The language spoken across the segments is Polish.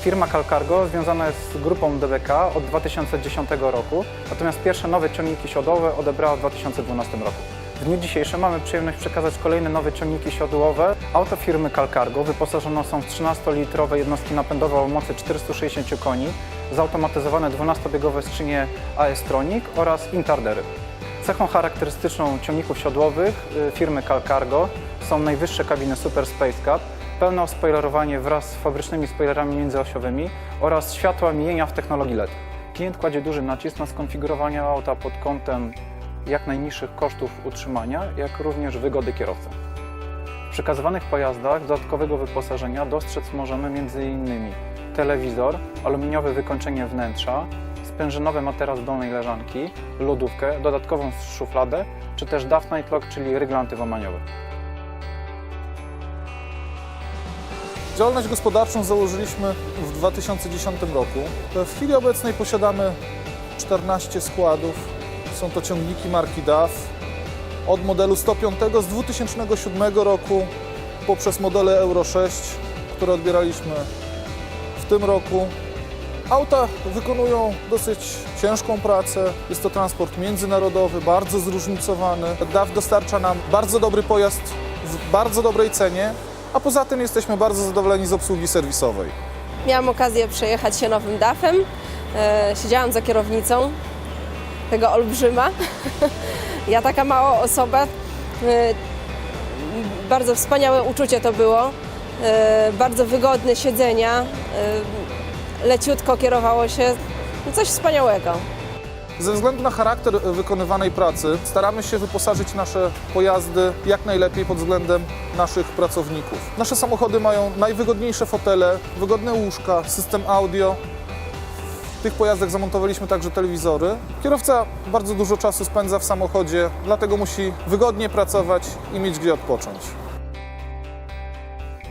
Firma Calcargo związana jest z grupą DBK od 2010 roku, natomiast pierwsze nowe ciągniki siodłowe odebrała w 2012 roku. W dniu dzisiejszym mamy przyjemność przekazać kolejne nowe ciągniki siodłowe. Auto firmy Calcargo wyposażone są w 13-litrowe jednostki napędowe o mocy 460 koni, zautomatyzowane 12-biegowe skrzynie AS-Tronic oraz Intardery. Cechą charakterystyczną ciągników siodłowych y, firmy Calcargo są najwyższe kabiny Super Space Cup, pełne ospoilerowanie wraz z fabrycznymi spoilerami międzyosiowymi oraz światła mijenia w technologii LED. Klient kładzie duży nacisk na skonfigurowanie auta pod kątem jak najniższych kosztów utrzymania, jak również wygody kierowcy. W przekazywanych pojazdach dodatkowego wyposażenia dostrzec możemy m.in. telewizor, aluminiowe wykończenie wnętrza, sprężynowy materac dolnej leżanki, lodówkę, dodatkową szufladę, czy też DAF Nightlock, czyli rygle antywłamaniowe. Działalność gospodarczą założyliśmy w 2010 roku. W chwili obecnej posiadamy 14 składów. Są to ciągniki marki DAF od modelu 105 z 2007 roku poprzez modele Euro 6, które odbieraliśmy w tym roku. Auta wykonują dosyć ciężką pracę. Jest to transport międzynarodowy, bardzo zróżnicowany. DAF dostarcza nam bardzo dobry pojazd w bardzo dobrej cenie, a poza tym jesteśmy bardzo zadowoleni z obsługi serwisowej. Miałam okazję przejechać się nowym DAF-em. E, siedziałam za kierownicą tego olbrzyma. ja taka mała osoba. E, bardzo wspaniałe uczucie to było. E, bardzo wygodne siedzenia. Leciutko kierowało się. No Coś wspaniałego. Ze względu na charakter wykonywanej pracy staramy się wyposażyć nasze pojazdy jak najlepiej pod względem naszych pracowników. Nasze samochody mają najwygodniejsze fotele, wygodne łóżka, system audio. W tych pojazdach zamontowaliśmy także telewizory. Kierowca bardzo dużo czasu spędza w samochodzie, dlatego musi wygodnie pracować i mieć gdzie odpocząć.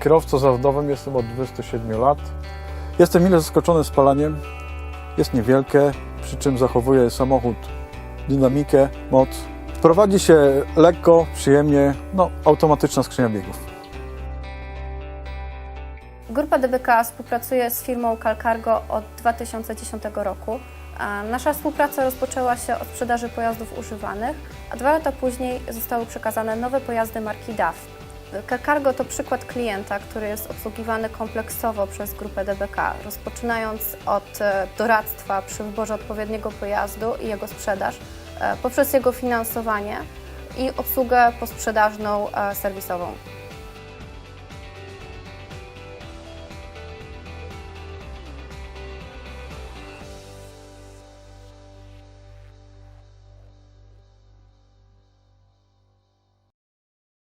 Kierowcą zawodowym jestem od 27 lat. Jestem mile zaskoczony spalaniem. Jest niewielkie, przy czym zachowuje samochód dynamikę, moc. Prowadzi się lekko, przyjemnie, no automatyczna skrzynia biegów. Grupa DBK współpracuje z firmą Calcargo od 2010 roku. Nasza współpraca rozpoczęła się od sprzedaży pojazdów używanych, a dwa lata później zostały przekazane nowe pojazdy marki DAF. Calcargo to przykład klienta, który jest obsługiwany kompleksowo przez grupę DBK, rozpoczynając od e, doradztwa przy wyborze odpowiedniego pojazdu i jego sprzedaż, e, poprzez jego finansowanie i obsługę posprzedażną e, serwisową.